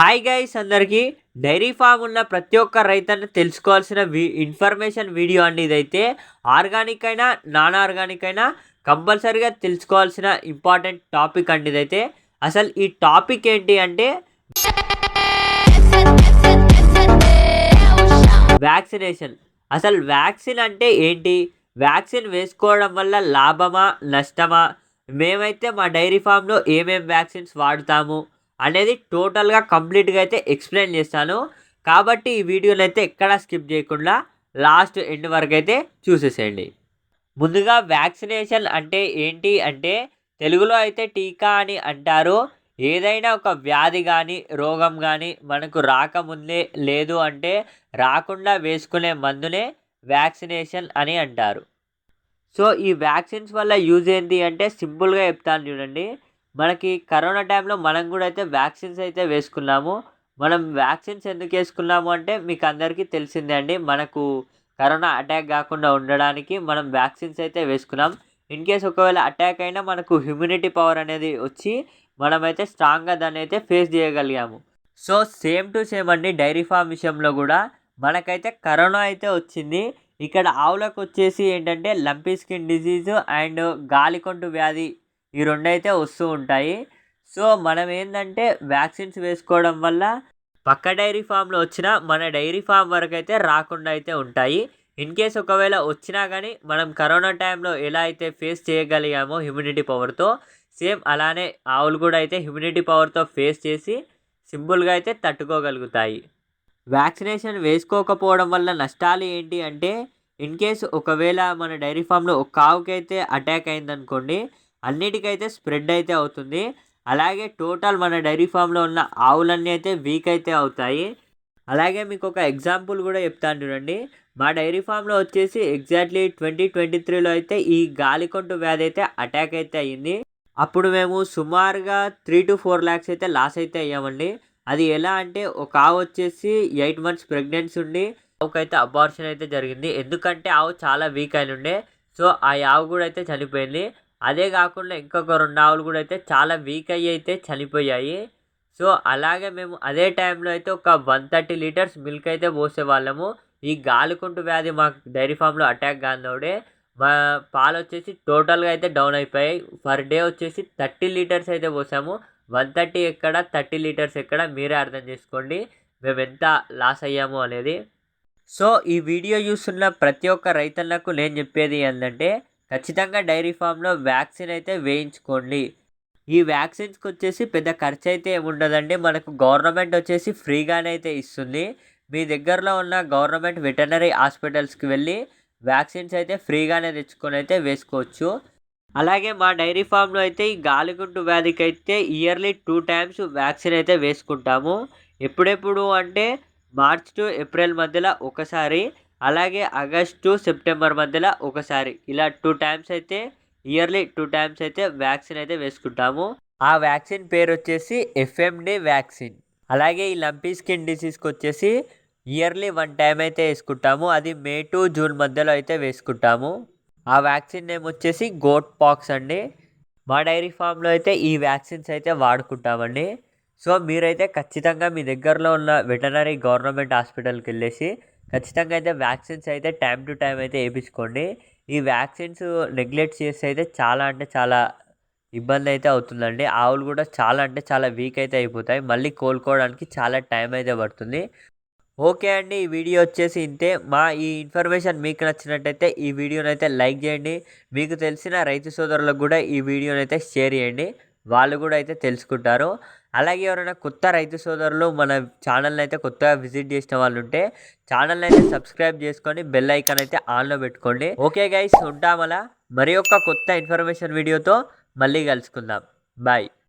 Hi guys అందరికీ dairy farm ఉన్న ప్రతి ఒక్క రైతన్న తెలుసుకోవాల్సిన వి ఇన్ఫర్మేషన్ వీడియో అండి ఇదైతే. ఆర్గానిక్ అయినా నాన్ ఆర్గానిక్ అయినా కంపల్సరీగా తెలుసుకోవాల్సిన ఇంపార్టెంట్ టాపిక్ అండి ఇదైతే. అసలు ఈ టాపిక్ ఏంటి అంటే వ్యాక్సినేషన్ అసలు వ్యాక్సిన్ అంటే ఏంటి? వ్యాక్సిన్ వేసుకోవడం వల్ల లాభమా నష్టమా? మేమైతే మా డైరీ ఫామ్లో ఏమేమి వ్యాక్సిన్స్ వాడుతాము? అనేది టోటల్గా కంప్లీట్గా అయితే ఎక్స్ప్లెయిన్ చేస్తాను. కాబట్టి ఈ వీడియోని అయితే ఎక్కడా స్కిప్ చేయకుండా లాస్ట్ ఎండ్ వరకు అయితే చూసేసేయండి. ముందుగా వ్యాక్సినేషన్ అంటే ఏంటి అంటే తెలుగులో అయితే టీకా అని అంటారు. ఏదైనా ఒక వ్యాధి కానీ రోగం కానీ మనకు రాకముందే లేదు అంటే రాకుండా వేసుకునే మందునే వ్యాక్సినేషన్ అని అంటారు. సో ఈ వ్యాక్సిన్స్ వల్ల యూజ్ ఏంటి అంటే సింపుల్గా చెప్తాను చూడండి. మనకి కరోనా టైంలో మనం కూడా అయితే వ్యాక్సిన్స్ అయితే వేసుకున్నాము. మనం వ్యాక్సిన్స్ ఎందుకు వేసుకున్నాము అంటే మీకు అందరికీ తెలిసిందే అండి. మనకు కరోనా అటాక్ కాకుండా ఉండడానికి మనం వ్యాక్సిన్స్ అయితే వేసుకున్నాం. ఇన్ కేస్ ఒకవేళ అటాక్ అయినా మనకు హ్యూమినిటీ పవర్ అనేది వచ్చి మనమైతే స్ట్రాంగ్గా దాన్ని అయితే ఫేస్ చేయగలిగాము. సో సేమ్ టు సేమ్ అండి డైరీ ఫామ్ విషయంలో కూడా మనకైతే కరోనా అయితే వచ్చింది. ఇక్కడ ఆవులకు వచ్చేసి ఏంటంటే లంపీ స్కిన్ డిజీజ్ అండ్ గాలికొంటు వ్యాధి ఈ రెండు అయితే వస్తూ ఉంటాయి. సో మనం ఏంటంటే వ్యాక్సిన్స్ వేసుకోవడం వల్ల పక్క డైరీ ఫామ్లో వచ్చిన మన డైరీ ఫామ్ వరకు అయితే రాకుండా అయితే ఉంటాయి. ఇన్ కేస్ ఒకవేళ వచ్చినా కానీ మనం కరోనా టైంలో ఎలా అయితే ఫేస్ చేయగలిగామో హ్యూమిడిటీ పవర్తో సేమ్ అలానే ఆవులు కూడా అయితే హ్యూమిడిటీ పవర్తో ఫేస్ చేసి సింపుల్గా అయితే తట్టుకోగలుగుతాయి. వ్యాక్సినేషన్ వేసుకోకపోవడం వల్ల నష్టాలు ఏంటి అంటే ఇన్ కేస్ ఒకవేళ మన డైరీ ఫామ్లో ఒక ఆవుకైతే అటాక్ అయిందనుకోండి అన్నిటికైతే స్ప్రెడ్ అయితే అవుతుంది. అలాగే టోటల్ మన డైరీ ఫామ్లో ఉన్న ఆవులన్నీ అయితే వీక్ అయితే అవుతాయి. అలాగే మీకు ఒక ఎగ్జాంపుల్ కూడా చెప్తాను చూడండి. మా డైరీ ఫామ్లో వచ్చేసి ఎగ్జాక్ట్లీ ట్వంటీ ట్వంటీ త్రీలో అయితే ఈ గాలికొంటు వ్యాధి అయితే అటాక్ అయితే అయ్యింది అప్పుడు మేము సుమారుగా త్రీ టు ఫోర్ ల్యాక్స్ అయితే లాస్ అయితే అయ్యామండి. అది ఎలా అంటే ఒక ఆవు వచ్చేసి ఎయిట్ మంత్స్ ప్రెగ్నెన్సీ ఉండి ఆవుకైతే అబార్షన్ అయితే జరిగింది. ఎందుకంటే ఆవు చాలా వీక్ అయిన ఉండే సో ఆ ఆవు కూడా అయితే చనిపోయింది. అదే కాకుండా ఇంకొక రెండు ఆవులు కూడా అయితే చాలా వీక్ అయ్యి అయితే చనిపోయాయి. సో అలాగే మేము అదే టైంలో అయితే ఒక వన్ థర్టీ లీటర్స్ మిల్క్ అయితే పోసేవాళ్ళము. ఈ గాలికుంటు వ్యాధి మాకు డైరీ ఫామ్లో అటాక్ కానోడే మా పాలు వచ్చేసి టోటల్గా అయితే డౌన్ అయిపోయాయి. పర్ డే వచ్చేసి థర్టీ లీటర్స్ అయితే పోసాము. వన్ థర్టీ ఎక్కడ థర్టీ లీటర్స్ ఎక్కడ మీరే అర్థం చేసుకోండి. మేము ఎంత లాస్ అయ్యాము అనేది. సో ఈ వీడియో చూస్తున్న ప్రతి ఒక్క రైతన్నకు నేను చెప్పేది ఏంటంటే ఖచ్చితంగా డైరీ ఫామ్లో వ్యాక్సిన్ అయితే వేయించుకోండి. ఈ వ్యాక్సిన్స్కి వచ్చేసి పెద్ద ఖర్చు అయితే ఏముండదండి. మనకు గవర్నమెంట్ వచ్చేసి ఫ్రీగానే అయితే ఇస్తుంది. మీ దగ్గరలో ఉన్న గవర్నమెంట్ వెటర్నరీ హాస్పిటల్స్కి వెళ్ళి వ్యాక్సిన్స్ అయితే ఫ్రీగానే తెచ్చుకొని అయితే వేసుకోవచ్చు. అలాగే మా డైరీ ఫామ్లో అయితే ఈ గాలిగుంటు వ్యాధికి అయితే ఇయర్లీ టూ టైమ్స్ వ్యాక్సిన్ అయితే వేసుకుంటాము. ఎప్పుడెప్పుడు అంటే మార్చ్ టు ఏప్రిల్ మధ్యలో ఒకసారి అలాగే ఆగస్టు సెప్టెంబర్ మధ్యలో ఒకసారి ఇలా టూ టైమ్స్ అయితే ఇయర్లీ టూ టైమ్స్ అయితే వ్యాక్సిన్ అయితే వేసుకుంటాము. ఆ వ్యాక్సిన్ పేరు వచ్చేసి ఎఫ్ఎండి వ్యాక్సిన్. అలాగే ఈ లంపీ స్కిన్ డిసీజ్కి వచ్చేసి ఇయర్లీ వన్ టైం అయితే వేసుకుంటాము. అది మే టు జూన్ మధ్యలో అయితే వేసుకుంటాము. ఆ వ్యాక్సిన్ నేమ్ వచ్చేసి గోట్ పాక్స్ అండి. మా డైరీ ఫామ్లో అయితే ఈ వ్యాక్సిన్స్ అయితే వాడుకుంటామండి. సో మీరైతే ఖచ్చితంగా మీ దగ్గరలో ఉన్న వెటనరీ గవర్నమెంట్ హాస్పిటల్కి వెళ్ళేసి ఖచ్చితంగా అయితే వ్యాక్సిన్స్ అయితే టైం టు టైం అయితే వేయించుకోండి. ఈ వ్యాక్సిన్స్ నెగ్లెక్ట్ చేస్తే అయితే చాలా అంటే చాలా ఇబ్బంది అయితే అవుతుందండి. ఆవులు కూడా చాలా అంటే చాలా వీక్ అయితే అయిపోతాయి. మళ్ళీ కోలుకోవడానికి చాలా టైం అయితే పడుతుంది. ఓకే అండి ఈ వీడియో వచ్చేసి ఇంతే. మా ఈ ఇన్ఫర్మేషన్ మీకు నచ్చినట్టయితే ఈ వీడియోని అయితే లైక్ చేయండి. మీకు తెలిసిన రైతు సోదరులకు కూడా ఈ వీడియోని అయితే షేర్ చేయండి. వాళ్ళు కూడా అయితే తెలుసుకుంటారు. అలాగే ఎవరైనా కొత్త రైతు సోదరులు మన ఛానల్ని అయితే కొత్తగా విజిట్ చేసిన వాళ్ళు ఉంటే ఛానల్ని అయితే సబ్స్క్రైబ్ చేసుకొని బెల్ ఐకాన్ అయితే ఆన్లో పెట్టుకోండి. ఓకే గైస్ ఉంటామలా. మరి ఒక కొత్త ఇన్ఫర్మేషన్ వీడియోతో మళ్ళీ కలుసుకుందాం. బాయ్.